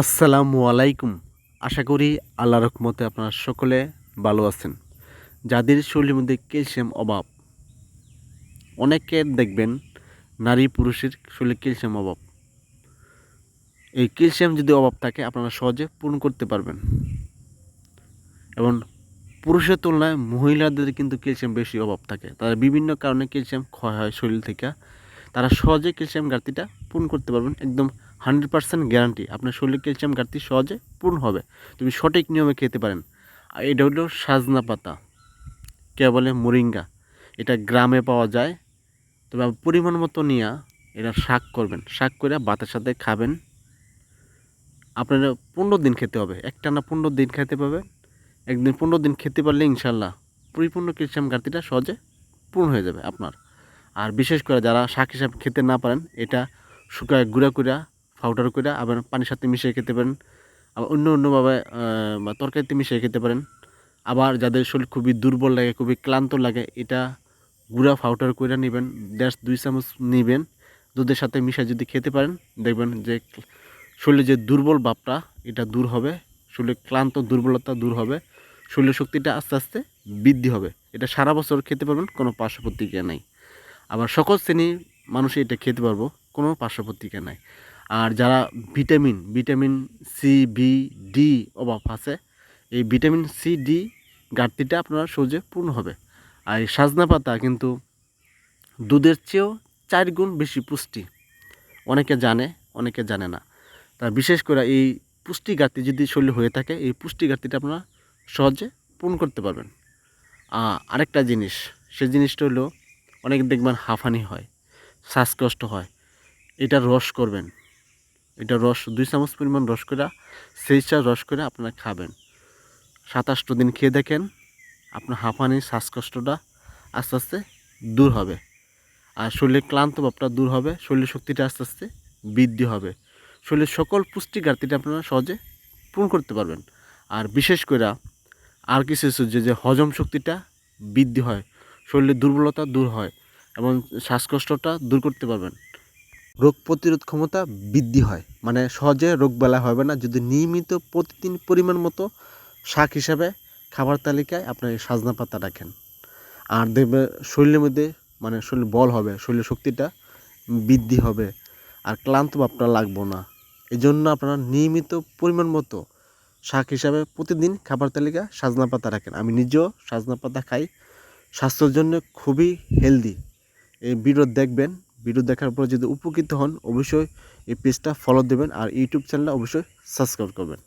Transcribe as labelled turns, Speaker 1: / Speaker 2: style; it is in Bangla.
Speaker 1: আসসালামু আলাইকুম। আশা করি আল্লাহ রহমতে আপনারা সকলে ভালো আছেন। যাদের শরীরের মধ্যে ক্যালসিয়াম অভাব, অনেকে দেখবেন নারী পুরুষের শরীরে ক্যালসিয়াম অভাব। এই ক্যালসিয়াম যদি অভাব থাকে, আপনারা সহজে পূরণ করতে পারবেন। এবং পুরুষের তুলনায় মহিলাদের কিন্তু ক্যালসিয়াম বেশি অভাব থাকে। তারা বিভিন্ন কারণে ক্যালসিয়াম ক্ষয় হয় শরীর থেকে। তারা সহজে ক্যালসিয়াম ঘাটতিটা পূরণ করতে পারবেন। একদম হান্ড্রেড পার্সেন্ট গ্যারান্টি। আপনার শরীরে ক্যালসিয়াম ঘাটতি সহজে পূর্ণ হবে। তুমি সঠিক নিয়মে খেতে পারেন। আর এটা হলো সাজনা পাতা। কে বলে মোরিঙ্গা। এটা গ্রামে পাওয়া যায়। তবে পরিমাণ মতো নিয়ে এটা শাক করবেন। শাক করে ভাতের সাথে খাবেন। আপনার পনেরো দিন খেতে হবে। একটা না পনেরো দিন খেতে পাবেন একদিন পনেরো দিন খেতে পারলে ইনশাল্লাহ পরিপূর্ণ ক্যালসিয়াম ঘাটতিটা সহজে পূর্ণ হয়ে যাবে আপনার। আর বিশেষ করে যারা শাক হিসাবে খেতে না পারেন, এটা শুকায় গুঁড়া করে পাউডার করে আবার পানির সাথে মিশিয়ে খেতে পারেন। আবার অন্য অন্যভাবে তরকারিতে মিশিয়ে খেতে পারেন। আবার যাদের শরীর খুবই দুর্বল লাগে, খুবই ক্লান্ত লাগে, এটা গুঁড়া পাউডার করে নেবেন, দেড় দুই চামচ নেবেন। দুধের সাথে মিশিয়ে যদি খেতে পারেন, দেখবেন যে শরীরে যে দুর্বল ভাবটা, এটা দূর হবে। শরীরের ক্লান্ত দুর্বলতা দূর হবে। শরীরের শক্তিটা আস্তে আস্তে বৃদ্ধি হবে। এটা সারা বছর খেতে পারবেন, কোনো পার্শ্ব প্রতিক্রিয়া নাই। আবার সকল শ্রেণির মানুষই এটা খেতে পারব, কোনো পার্শ্ব প্রতিক্রিয়া নাই। আর যারা vitamin vitamin C B D অভাব আছে, এই ভিটামিন সি ডি ঘাটতিটা আপনার সহজে পূর্ণ হবে। আর এই সাজনা পাতা কিন্তু দুধের চেয়েও চার গুণ বেশি পুষ্টি। অনেকে জানে অনেকে জানে না। তা বিশেষ করে এই পুষ্টি ঘাটতি যদি শরীরে হয়ে থাকে, এই পুষ্টি ঘাটতিটা আপনারা সহজে পূরণ করতে পারবেন। আরেকটা জিনিস সে জিনিসটা হলো অনেক দেখবেন হাঁফানি হয়, শ্বাসকষ্ট হয়, এটা রস করবেন। এটা রস, দুই চামচ পরিমাণ রস করে সেইটা রস করে আপনারা খাবেন। সাতাশটো দিন খেয়ে দেখেন, আপনার হাঁপানি শ্বাসকষ্টটা আস্তে আস্তে দূর হবে। আর শরীরের ক্লান্ত ভাবটা দূর হবে, শরীরের শক্তিটা আস্তে আস্তে বৃদ্ধি হবে। শরীরের সকল পুষ্টি ঘাটতিটা আপনারা সহজে পূরণ করতে পারবেন। আর বিশেষ করে আর কিছু যে যে হজম শক্তিটা বৃদ্ধি হয়, শরীরের দুর্বলতা দূর হয় এবং শ্বাসকষ্টটা দূর করতে পারবেন। রোগ প্রতিরোধ ক্ষমতা বৃদ্ধি হয়। মানে সহজে রোগ বেলা হবে না। যদি নিয়মিত প্রতিদিন পরিমাণ মতো শাক হিসাবে খাবার তালিকায় আপনার এই সাজনা পাতা রাখেন। আর দেখবে শরীরের মধ্যে মানে শরীর বল হবে, শরীরের শক্তিটা বৃদ্ধি হবে আর ক্লান্ত ভাবটা লাগবো না। এই জন্য আপনারা নিয়মিত পরিমাণ মতো শাক হিসাবে প্রতিদিন খাবার তালিকা সাজনা পাতা রাখেন। আমি নিজেও সাজনা পাতা খাই। স্বাস্থ্যের জন্য খুবই হেলদি। এই ভিডিও দেখবেন ভিডিও দেখার পর যদি উপকৃত হন, অবশ্যই এই পেজটা ফলো দেবেন আর ইউটিউব চ্যানেলটা অবশ্যই সাবস্ক্রাইব করবেন।